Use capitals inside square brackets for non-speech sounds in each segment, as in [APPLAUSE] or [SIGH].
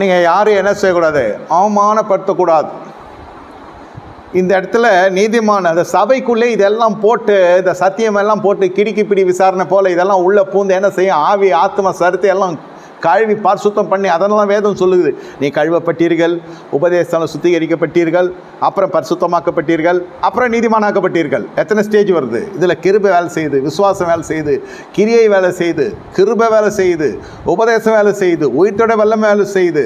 நீங்கள் யாரும் என்ன செய்யக்கூடாது? அவமானப்படுத்தக்கூடாது. இந்த இடத்துல நீதிமான் அந்த சபைக்குள்ளே இதெல்லாம் போட்டு இந்த சத்தியம் எல்லாம் போட்டு கிடுக்கி பிடி விசாரணை போல் இதெல்லாம் உள்ளே பூந்து என்ன செய்யும்? ஆவி ஆத்ம சருத்து எல்லாம் கழுவி பரிசுத்தம் பண்ணி அதெல்லாம் வேதம் சொல்லுது. நீ கழுவப்பட்டீர்கள் உபதேசத்தால் சுத்திகரிக்கப்பட்டீர்கள் அப்புறம் பரிசுத்தமாக்கப்பட்டீர்கள் அப்புறம் நீதிமானாக்கப்பட்டீர்கள். எத்தனை ஸ்டேஜ் வருது? இதில் கிருபை வேலை செய்யுது விசுவாசம் வேலை செய்யுது கிரியை வேலை செய்யுது கிருபை வேலை செய்யுது உபதேசம் வேலை செய்யுது உயிர்த்தோட வெள்ளம் வேலை செய்யுது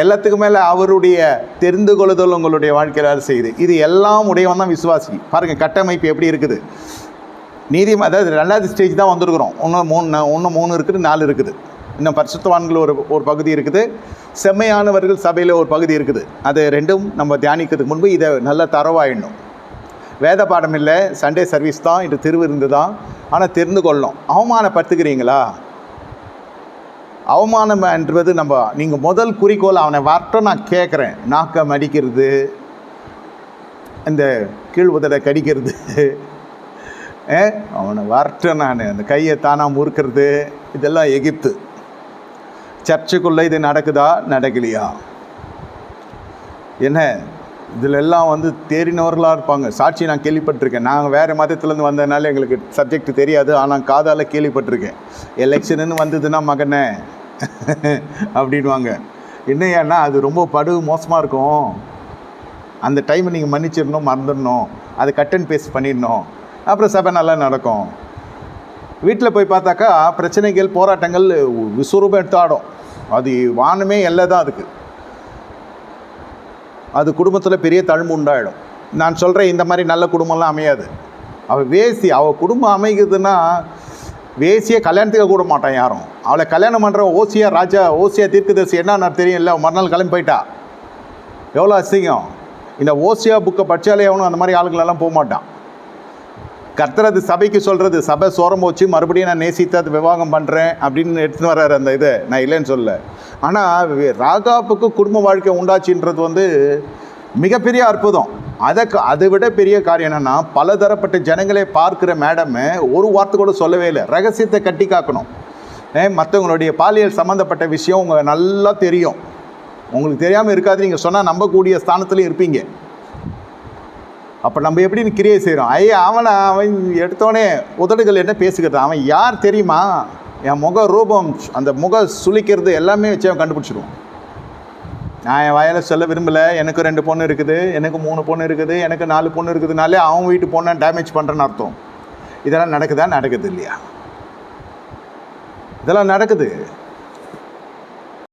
எல்லாத்துக்கும் மேலே அவருடைய தெரிந்து கொள்ளுதல் உங்களுடைய வாழ்க்கையில் வேலை செய்யுது. இது எல்லாம் உடையவன் தான் விசுவாசி. பாருங்கள் கட்டமைப்பு எப்படி இருக்குது? நீதி அதாவது ரெண்டாவது ஸ்டேஜ் தான் வந்திருக்கிறோம். ஒன்று மூணு ஒன்று மூணு இருக்குது நாலு இருக்குது. இன்னும் பரிசுத்தவான்கள் ஒரு ஒரு பகுதி இருக்குது. செம்மையானவர்கள் சபையில் ஒரு பகுதி இருக்குது. அது ரெண்டும் நம்ம தியானிக்கிறதுக்கு முன்பு இதை நல்ல தரவாயிடணும். வேத பாடம் இல்லை சண்டே சர்வீஸ் தான் இன்று திருவிருந்து தான். ஆனால் தெரிந்து கொள்ளணும். அவமானப்படுத்துக்கிறீங்களா அவமானம் என்பது நம்ம நீங்கள் முதல் குறிக்கோள் அவனை வார்த்தை நான் கேட்குறேன். நாக்கம் அடிக்கிறது. இந்த கீழ் உதடை கடிக்கிறது. [LAUGHS] ஏ? அவனை வரட்டும் நான். அந்த கையை தானாக முறுக்கிறது. இதெல்லாம் எகிப்து. சர்ச்சுக்குள்ளே இது நடக்குதா? நடக்கலையா? என்ன? இதில் எல்லாம் வந்து தேறினவர்களாக இருப்பாங்க. சாட்சி நான் கேள்விப்பட்டிருக்கேன். நாங்கள் வேறு மதத்துலேருந்து வந்ததுனால எங்களுக்கு சப்ஜெக்ட் தெரியாது. ஆனால் காதால் கேள்விப்பட்டிருக்கேன். எலெக்ஷனுன்னு வந்ததுன்னா மகனே அப்படின்வாங்க என்ன ஏன்னா அது ரொம்ப படு மோசமாக இருக்கும். அந்த டைமை நீங்கள் மன்னிச்சிடணும் மறந்துடணும். அது கட் அண்ட் பேஸ்ட் பண்ணிடணும். அப்புறம் சபை நல்லா நடக்கும். வீட்டில் போய் பார்த்தாக்கா பிரச்சனைகள் போராட்டங்கள் விஸ்வரூபம் எடுத்து ஆடும். அது வானமே எல்லை தான் அதுக்கு. அது குடும்பத்தில் பெரிய தழும்பு உண்டாயிடும். நான் சொல்கிறேன் இந்த மாதிரி நல்ல குடும்பம்லாம் அமையாது. அவள் வேசி அவள் குடும்பம் அமைக்குதுன்னா வேசியை கல்யாணத்துக்கு கூட மாட்டான் யாரும். அவளை கல்யாணம் பண்ணுற ஓசியா ராஜா ஓசியா தீர்க்கதரிசி என்ன இல்லை மறுநாள் கிளம்பி போயிட்டா. எவ்வளோ அசிங்கம். இந்த ஓசியா புக்கை படித்தாலே அவனும் அந்த மாதிரி ஆளுங்களெல்லாம் போக மாட்டான். கத்துறது சபைக்கு சொல்கிறது சபை சோரம் போச்சு மறுபடியும் நான் நேசித்து அது விவாகம் பண்ணுறேன் அப்படின்னு எடுத்துன்னு வர்றாரு அந்த இதை. நான் இல்லைன்னு சொல்ல ஆனால் ராகாப்புக்கு குடும்ப வாழ்க்கை உண்டாச்சுன்றது வந்து மிகப்பெரிய அற்புதம். அதை க- அதை விட பெரிய காரியம் என்னென்னா பலதரப்பட்ட ஜனங்களை பார்க்குற மேடமு ஒரு வார்த்தை கூட சொல்லவே இல்லை. ரகசியத்தை கட்டி காக்கணும். மற்றவங்களுடைய பாலியல் சம்மந்தப்பட்ட விஷயம் உங்கள் நல்லா தெரியும். உங்களுக்கு தெரியாமல் இருக்காது. நீங்கள் சொன்னால் நம்பக்கூடிய ஸ்தானத்துலேயும் இருப்பீங்க. அப்போ நம்ம எப்படின்னு கிரியை செய்கிறோம் ஐயா அவனை அவன் எடுத்தோடனே உதடுகள் என்ன பேசுகிறது? அவன் யார் தெரியுமா? என் முக ரூபம் அந்த முக சுளிக்கிறது எல்லாமே வச்சு அவன் கண்டுபிடிச்சிடுவான் நான் என் வயலை சொல்ல விரும்பலை. எனக்கு ரெண்டு பொண்ணு இருக்குது எனக்கு மூணு பொண்ணு இருக்குது எனக்கு நாலு பொண்ணு இருக்குதுனாலே அவன் வீட்டு பொண்ணை டேமேஜ் பண்ணுறேன்னு அர்த்தம். இதெல்லாம் நடக்குதா? நடக்குது இல்லையா? இதெல்லாம் நடக்குது.